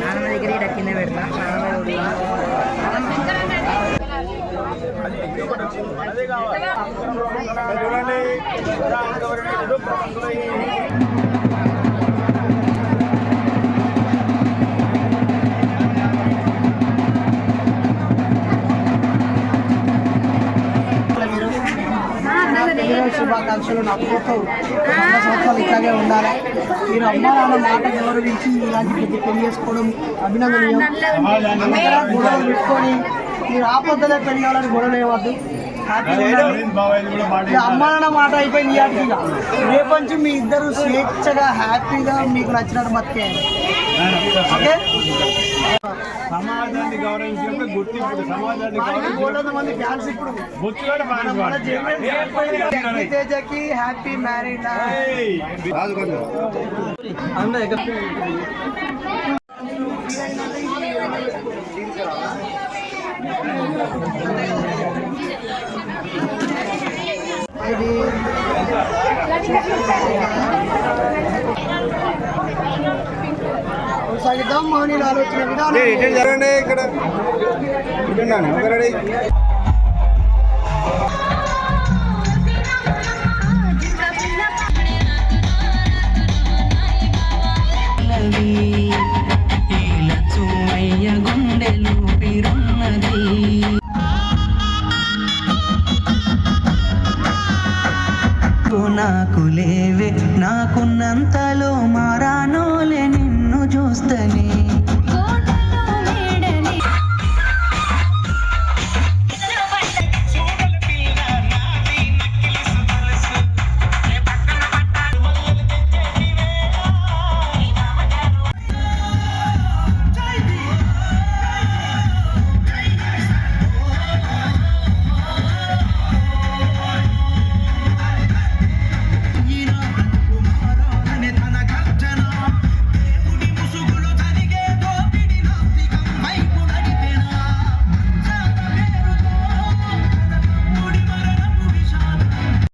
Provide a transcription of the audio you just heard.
నాన్నమ్మ దగ్గర ఇక్కడ కింద పెడతా శుభాకాంక్షలు. నా కూతురు వంద సంవత్సరాలు ఇట్లాగే ఉండాలి. మీరు అమ్మ నాన్న మాట గౌరవించి ఇలాంటి పెద్ద పెళ్ళి చేసుకోవడం అభినందనీయం. అందరూ గొడవలు పెట్టుకొని మీరు ఆపద్దలే పెళ్ళి కావాలని గొడవలు వేయవద్దు. హ్యాపీగా ఉండండి. ఇక అమ్మ నాన్న మాట అయిపోయింది హ్యాపీగా రేపు నుంచి మీ ఇద్దరు స్వేచ్ఛగా హ్యాపీగా మీకు నచ్చినట్టు బతికేయండి ఓకే సమాజాన్ని గౌరవించినప్పుడు గుర్తింపు సమాజాన్ని మనకి బోల్డంత మంది ఫ్యాన్స్ ఇప్పుడు బొచ్చుగాడు మన మన జనరేషన్ తేజకి హ్యాపీ మ్యారీడ్ ఇది. కొనసాగిద్దాం. మౌనీలు ఆలోచన విధానం. జరగండి ఇక్కడ. ఒకరండి గుండెలు నాకు లేవే. నాకున్నంతలో మారానోలే నిన్ను చూస్తనే.